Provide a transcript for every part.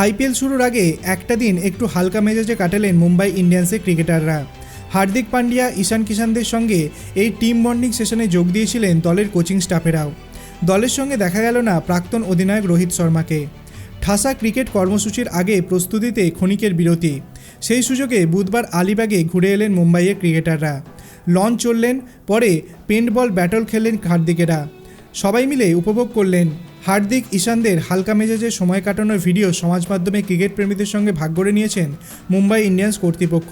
IPL শুরুর আগে একটা দিন একটু হালকা মেজাজে কাটালেন মুম্বাই ইন্ডিয়ান্সের ক্রিকেটাররা। হার্দিক পান্ডিয়া, ঈশান কিষানদের সঙ্গে এই টিম বন্ডিং সেশনে যোগ দিয়েছিলেন দলের কোচিং স্টাফেরাও। দলের সঙ্গে দেখা গেল না প্রাক্তন অধিনায়ক রোহিত শর্মাকে। ঠাসা ক্রিকেট কর্মসূচির আগে প্রস্তুতিতে ক্ষণিকের বিরতি। সেই সুযোগে বুধবার আলিবাগে ঘুরে এলেন মুম্বাইয়ের ক্রিকেটাররা। লঞ্চ চললেন, পরে পেন্টবল ব্যাটল খেললেন হার্দিকেরা। সবাই মিলে উপভোগ করলেন হার্দিক, ঈশানদের হালকা মেজাজে সময় কাটানোর ভিডিও সমাজ মাধ্যমে ক্রিকেট প্রেমীদের সঙ্গে ভাগ করে নিয়েছেন মুম্বাই ইন্ডিয়ান্স কর্তৃপক্ষ।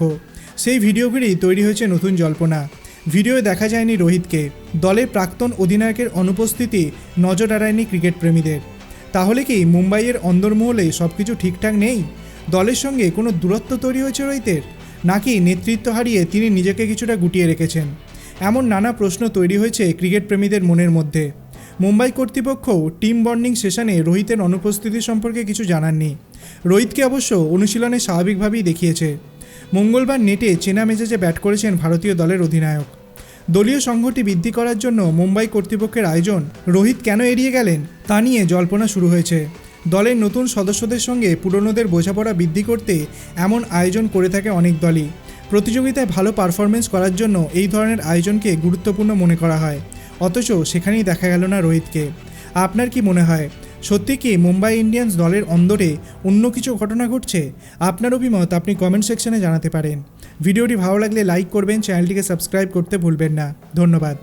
সেই ভিডিও ঘিরেই তৈরি হয়েছে নতুন জল্পনা। ভিডিওয়ে দেখা যায়নি রোহিতকে। দলের প্রাক্তন অধিনায়কের অনুপস্থিতি নজর এড়ায়নি ক্রিকেট প্রেমীদের। তাহলে কি মুম্বাইয়ের অন্দরমহলে সব কিছু ঠিকঠাক নেই? দলের সঙ্গে কোনো দূরত্ব তৈরি হয়েছে রোহিতের? নাকি নেতৃত্ব হারিয়ে তিনি নিজেকে কিছুটা গুটিয়ে রেখেছেন? এমন নানা প্রশ্ন তৈরি হয়েছে ক্রিকেট প্রেমীদের মনের মধ্যে। মুম্বাই কর্তৃপক্ষ টিম বন্ডিং সেশনে রোহিতের অনুপস্থিতি সম্পর্কে কিছু জানাননি। রোহিতকে অবশ্য অনুশীলনে স্বাভাবিকভাবেই দেখিয়েছে। মঙ্গলবার নেটে চেনা মেজাজে ব্যাট করেছেন ভারতীয় দলের অধিনায়ক। দলীয় সংঘটি বৃদ্ধি করার জন্য মুম্বাই কর্তৃপক্ষের আয়োজন রোহিত কেন এড়িয়ে গেলেন তা নিয়ে জল্পনা শুরু হয়েছে। দলের নতুন সদস্যদের সঙ্গে পুরনোদের বোঝাপড়া বৃদ্ধি করতে এমন আয়োজন করে থাকে অনেক দলই। প্রতিযোগিতায় ভালো পারফরমেন্স করার জন্য এই ধরনের আয়োজনকে গুরুত্বপূর্ণ মনে করা হয়। অথচ সেখানেই দেখা গেল না রোহিতকে। আপনার কি মনে হয়, সত্যি কি মুম্বাই ইন্ডিয়ান্স দলের অন্দরে অন্য কিছু ঘটনা ঘটছে? আপনার অভিমত আপনি কমেন্ট সেকশনে জানাতে পারেন। ভিডিওটি ভালো লাগলে লাইক করবেন চ্যানেলটিকে সাবস্ক্রাইব করতে ভুলবেন না। ধন্যবাদ।